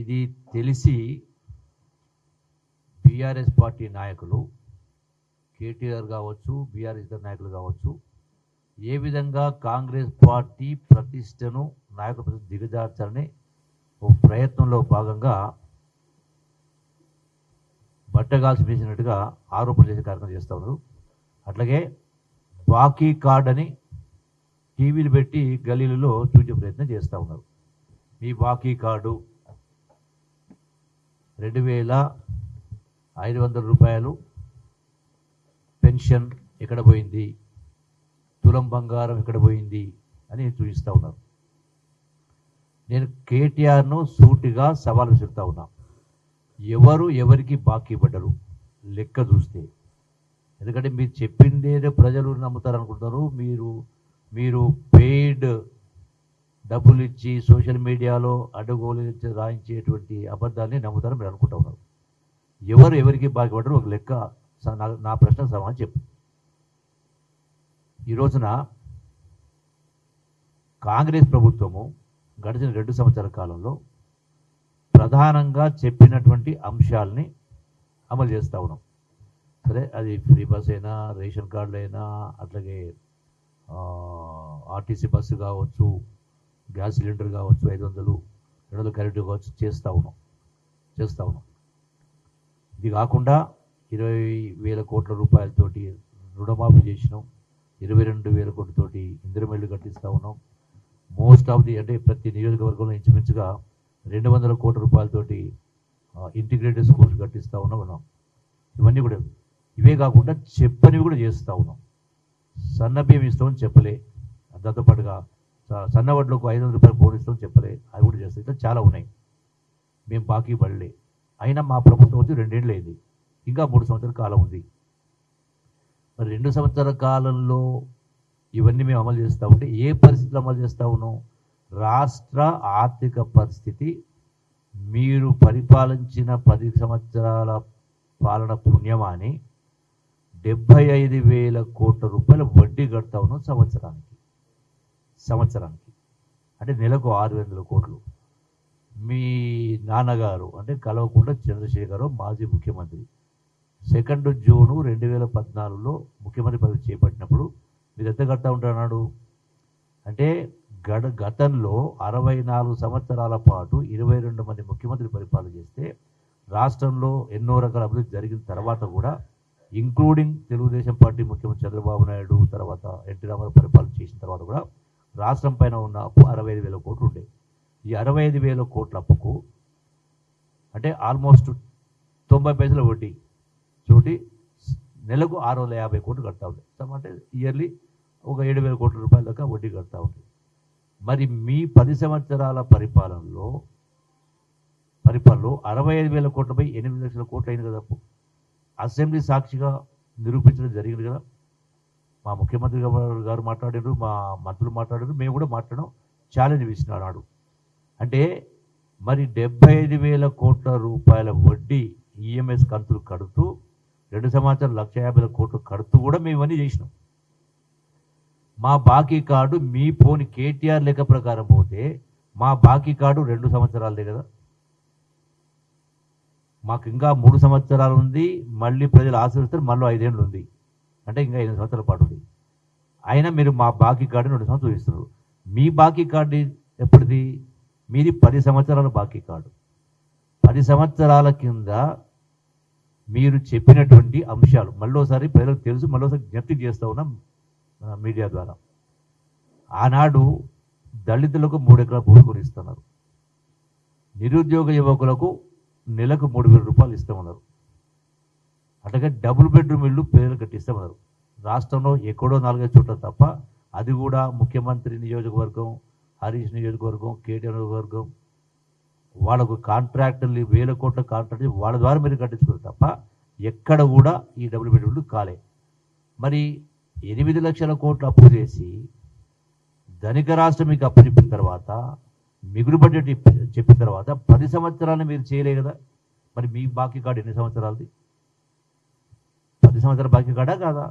ఇది తెలిసి BRS party నాయకులు కేటీఆర్ కావచ్చు బీఆర్ఎస్ ఇతర నాయకులు కావచ్చు ఏ విధంగా కాంగ్రెస్ పార్టీ ప్రతిష్టను నాయకుల ప్రతిష్ట దిగజార్చాలని ఒక ప్రయత్నంలో భాగంగా బట్టగాల్సి వేసినట్టుగా ఆరోపణ చేసే కార్యక్రమం చేస్తూ ఉన్నారు. అట్లాగే బాకీ కార్డ్ అని టీవీలు పెట్టి గల్లీలలో చూసే ప్రయత్నం చేస్తూ ఉన్నారు. మీ బాకీ కార్డు రెండు వేల ఐదు వందల రూపాయలు పెన్షన్ ఎక్కడ పోయింది? తులం బంగారం ఎక్కడ పోయింది? అని చూపిస్తూ ఉన్నారు. నేను కేటీఆర్ను సూటిగా సవాల్ విసురుతా ఉన్నా. ఎవరు ఎవరికి బాకీ పడ్డరు? లెక్క చూస్తే. ఎందుకంటే మీరు చెప్పిందేదో ప్రజలు నమ్ముతారు అనుకుంటారు మీరు మీరు పెయిడ్ డబ్బులు ఇచ్చి సోషల్ మీడియాలో అడ్డగోలు రాయించేటువంటి అబద్ధాన్ని నమ్ముతారని మీరు అనుకుంటా ఉన్నారు. ఎవరు ఎవరికి బాగుపడరు ఒక లెక్క స- నా- నా ప్రశ్న సమాధానం చెప్పు. ఈ రోజున కాంగ్రెస్ ప్రభుత్వము గడిచిన రెండు సంవత్సరాల కాలంలో ప్రధానంగా చెప్పినటువంటి అంశాలని అమలు చేస్తూ ఉన్నాం. సరే అది ఫ్రీ బస్ అయినా రేషన్ కార్డులు అయినా అట్లాగే ఆర్టీసీ బస్సు కావచ్చు గ్యాస్ సిలిండర్ కావచ్చు ఐదు వందలు రెండు వందలు కరెంటు కావచ్చు చేస్తూ ఉన్నాం. చేస్తూ ఉన్నాం. ఇది కాకుండా ఇరవై వేల కోట్ల రూపాయలతోటి రుణమాఫీ చేసినాం. ఇరవై రెండు వేల కోట్లతోటి ఇందిరమిల్లు కట్టిస్తూ ఉన్నాం. మోస్ట్ ఆఫ్ ది అంటే ప్రతి నియోజకవర్గంలో ఇంచుమించుగా రెండు వందల కోట్ల రూపాయలతోటి ఇంటిగ్రేటెడ్ స్కూల్స్ కట్టిస్తూ ఉన్నాం. ఉన్నాం ఇవన్నీ కూడా ఇవే కాకుండా చెప్పనివి కూడా చేస్తూ ఉన్నాం. సన్న బియ్యం ఇస్తామని చెప్పలే. దాంతోపాటుగా సన్నవడ్లకు ఐదు వందల రూపాయలు బోనిస్తాం చెప్పలే. అవి కూడా చేస్తాం ఇట్లా చాలా ఉన్నాయి. మేము బాకీ పడలే. అయినా మా ప్రభుత్వం వచ్చి రెండేళ్ళు అయింది. ఇంకా మూడు సంవత్సరాల కాలం ఉంది. మరి రెండు సంవత్సరాల కాలంలో ఇవన్నీ మేము అమలు చేస్తూ ఉంటే ఏ పరిస్థితిలో అమలు చేస్తూ ఉన్నాం? రాష్ట్ర ఆర్థిక పరిస్థితి మీరు పరిపాలించిన పది సంవత్సరాల పాలన పుణ్యమాని డెబ్బై ఐదు వేల కోట్ల రూపాయల వడ్డీ కడతా ఉన్నాం సంవత్సరానికి. సంవత్సరానికి. అంటే నెలకు ఆరు వందల కోట్లు. మీ నాన్నగారు అంటే కలవకుండా చంద్రశేఖర్ మాజీ ముఖ్యమంత్రి. సెకండ్ జూను రెండు వేల పద్నాలుగులో ముఖ్యమంత్రి పదవి చేపట్టినప్పుడు మీరు ఎంత కడతా ఉంటున్నాడు అంటే గడ గతంలో అరవై నాలుగు సంవత్సరాల పాటు ఇరవై రెండు మంది ముఖ్యమంత్రి పరిపాలన చేస్తే రాష్ట్రంలో ఎన్నో రకాల అభివృద్ధి జరిగిన తర్వాత కూడా ఇంక్లూడింగ్ తెలుగుదేశం పార్టీ ముఖ్యమంత్రి చంద్రబాబు నాయుడు తర్వాత ఎన్టీ రామారావు పరిపాలన చేసిన తర్వాత కూడా రాష్ట్రం పైన ఉన్న అప్పు అరవై ఐదు వేల కోట్లు ఉండే ఈ అరవై ఐదు వేల కోట్ల అప్పుకు అంటే ఆల్మోస్ట్ తొంభై పైసల వడ్డీ చోటి నెలకు ఆరు వందల యాభై కోట్లు కడతా ఉంటాయి అంటే ఇయర్లీ ఒక ఏడు వేల కోట్ల రూపాయల దాకా వడ్డీ కడతా ఉంటాయి మరి మీ పది సంవత్సరాల పరిపాలనలో పరిపాలనలో అరవై ఐదు వేల కోట్లపై ఎనిమిది లక్షల కోట్లు అయింది కదా అసెంబ్లీ సాక్షిగా నిరూపించడం జరిగింది కదా. మా ముఖ్యమంత్రి గారు మాట్లాడారు మా మంత్రులు మాట్లాడారు మేము కూడా మాట్లాడడం ఛాలెంజ్ విసినాడు అంటే మరి డెబ్బై ఐదు వేల కోట్ల రూపాయల వడ్డీ ఈఎంఎస్ కంతులు కడుతూ రెండు సంవత్సరాలు లక్ష యాభై కోట్లు కడుతూ కూడా మేము ఇవన్నీ చేసినాం. మా బాకీ కార్డు మీ ఫోన్ కేటీఆర్ లెక్క ప్రకారం పోతే మా బాకీ కార్డు రెండు సంవత్సరాలదే కదా. మాకు ఇంకా మూడు సంవత్సరాలు ఉంది మళ్ళీ ప్రజలు ఆశీర్వదిస్తారు మళ్ళీ ఐదేళ్ళు ఉంది. అంటే ఇంకా ఎనిమిది సంవత్సరాల పాటు ఉంది. అయినా మీరు మా బాకీ కార్డు రెండు సంవత్సరాలు ఇస్తున్నారు మీ బాకీ కార్డు ఎప్పటిది మీది పది సంవత్సరాల బాకీ కార్డు. పది సంవత్సరాల కింద మీరు చెప్పినటువంటి అంశాలు మళ్ళోసారి ప్రజలకు తెలుసు మళ్ళోసారి జ్ఞప్తి చేస్తూ ఉన్నాం మీడియా ద్వారా. ఆనాడు దళితులకు మూడు ఎకరాల భూమి కొనిస్తున్నారు. నిరుద్యోగ యువకులకు నెలకు మూడు వేల రూపాయలు ఇస్తామన్నారు అట్లాగే డబుల్ బెడ్రూమ్ ఇల్లు పేర్లు కట్టిస్తామన్నారు రాష్ట్రంలో ఎక్కడో నాలుగైదు చోట్ల తప్ప అది కూడా ముఖ్యమంత్రి నియోజకవర్గం హరీష్ నియోజకవర్గం కేటీఆర్ నియోజకవర్గం. వాళ్ళకు కాంట్రాక్టర్లు వేల కోట్ల కాంట్రాక్ట్ వాళ్ళ ద్వారా మీరు కట్టించుకోరు తప్ప ఎక్కడ కూడా ఈ డబుల్ బెడ్రూమ్లు కాలే. మరి ఎనిమిది లక్షల కోట్లు అప్పు చేసి ధనిక రాష్ట్రం మీకు అప్పు చెప్పిన తర్వాత మిగులు బడ్జెట్ చెప్పిన తర్వాత పది సంవత్సరాలు మీరు చేయలే కదా. మరి మీ బాకీ కార్డు ఎన్ని సంవత్సరాలది? పది సంవత్సరాల బాకీ కాడా కాదా?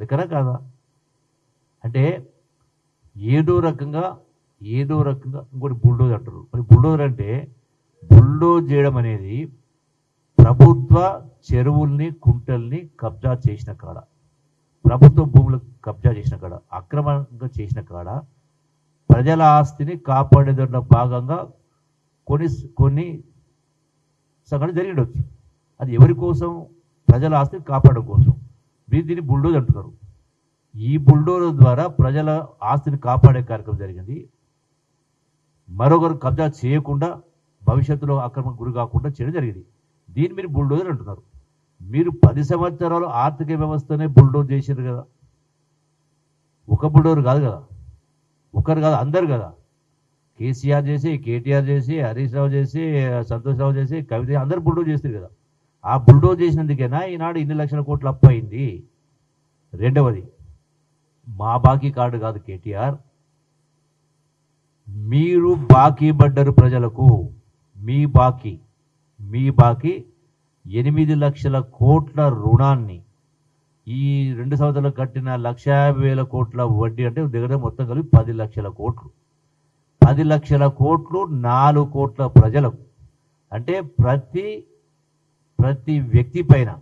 లెక్కనా కాదా? అంటే ఏదో రకంగా ఏదో రకంగా ఇంకోటి బుల్డోజ్ అంటారు. మరి బుల్డోజర్ అంటే బుల్డోజ్ చేయడం అనేది ప్రభుత్వ చెరువుల్ని కుంటల్ని కబ్జా చేసిన కాడ ప్రభుత్వ భూములు కబ్జా చేసిన కాడ అక్రమంగా చేసిన కాడ ప్రజల ఆస్తిని కాపాడేదన్న భాగంగా కొన్ని కొన్ని సంఘటన జరిగిండొచ్చు అది ఎవరి కోసం? ప్రజల ఆస్తిని కాపాడడం కోసం. మీరు దీన్ని బుల్డోజ్ అంటున్నారు. ఈ బుల్డోజర్ ద్వారా ప్రజల ఆస్తిని కాపాడే కార్యక్రమం జరిగింది. మరొకరు కబ్జా చేయకుండా భవిష్యత్తులో అక్రమ గురి కాకుండా చేయడం జరిగింది. దీన్ని మీరు బుల్డోజర్ అంటున్నారు. మీరు పది సంవత్సరాలు ఆర్థిక వ్యవస్థనే బుల్డోజ్ చేశారు కదా. ఒక బుల్డోజర్ కాదు కదా. ఒకరు కాదు అందరు కదా. కేసీఆర్ చేసి కేటీఆర్ చేసి హరీష్ రావు చేసి సంతోష్ రావు చేసి కవిత అందరు బుల్డోజ్ చేస్తారు కదా. ఆ బుల్డోజ్ చేసినందుకేనా ఈనాడు ఇన్ని లక్షల కోట్లు అప్పు అయింది? రెండవది మా బాకీ కార్డు కాదు కేటీఆర్. మీరు బాకీ పడ్డరు ప్రజలకు మీ బాకీ మీ బాకీ ఎనిమిది లక్షల కోట్ల రుణాన్ని ఈ రెండు సంవత్సరాలు కట్టిన లక్ష యాభై వేల కోట్ల వడ్డీ అంటే దగ్గర మొత్తం కలిపి పది లక్షల కోట్లు. పది లక్షల కోట్లు నాలుగు కోట్ల ప్రజలకు. అంటే ప్రతి ప్రతి వ్యక్తి పైన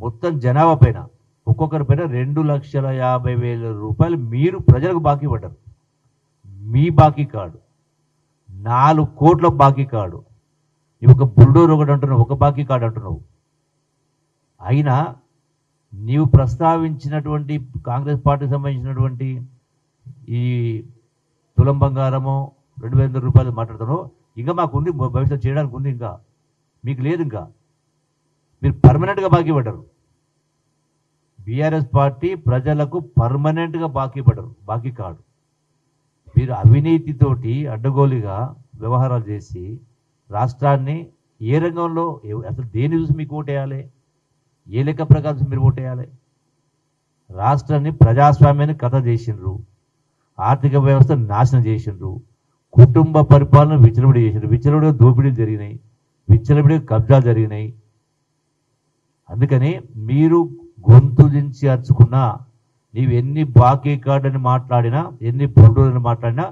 మొత్తం జనాభా పైన ఒక్కొక్కరి పైన రెండు లక్షల యాభై వేల రూపాయలు మీరు ప్రజలకు బాకీ పడ్డారు. మీ బాకీ కార్డు నాలుగు కోట్ల బాకీ కార్డు నువ్వు ఒక బుల్డోర్ ఒకటి అంటున్నావు ఒక బాకీ కార్డు అంటున్నావు. అయినా నీవు ప్రస్తావించినటువంటి కాంగ్రెస్ పార్టీకి సంబంధించినటువంటి ఈ తులం బంగారము రెండు వేల రూపాయలు మాట్లాడుతున్నావు. ఇంకా మాకు ఉంది భవిష్యత్తు చేయడానికి ఉంది ఇంకా. మీకు లేదు ఇంకా. మీరు పర్మనెంట్గా బాకీ పడ్డరు బీఆర్ఎస్ పార్టీ ప్రజలకు పర్మనెంట్గా బాకీ పడరు. బాకీ కాడు మీరు అవినీతితోటి అడ్డగోలుగా వ్యవహారాలు చేసి రాష్ట్రాన్ని ఏ రంగంలో అసలు దేని చూసి మీకు ఓటేయాలి? ఏ లెక్క ప్రకారం మీరు ఓటేయాలి? రాష్ట్రాన్ని ప్రజాస్వామ్యాన్ని కథ చేసిండ్రు. ఆర్థిక వ్యవస్థ నాశనం చేసిండ్రు. కుటుంబ పరిపాలన విచ్చలవిడి చేసిండ్రు. విచ్చలవిడిగా దోపిడీలు జరిగినాయి. విచ్చలవిడిగా కబ్జాలు జరిగినాయి. అందుకని మీరు గొంతు దించి అరుచుకున్నా నీవు ఎన్ని బాకీ కార్డు మాట్లాడినా ఎన్ని బుల్డోజ్ అని మాట్లాడినా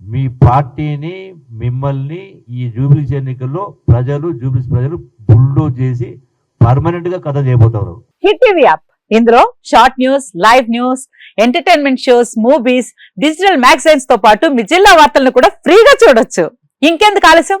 మీ పార్టీని మిమ్మల్ని ఈ జూబిలీస్ ఎన్నికల్లో ప్రజలు జూబిలీస్ ప్రజలు బుల్డోజ్ చేసి పర్మనెంట్గా కథ చేయబోతారు. Hit TV app. ఇందులో short news live news entertainment shows movies digital మ్యాగజైన్స్తో పాటు మీ జిల్లా వార్తలను కూడా ఫ్రీగా చూడొచ్చు. ఇంకెందుకు ఆలస్యం?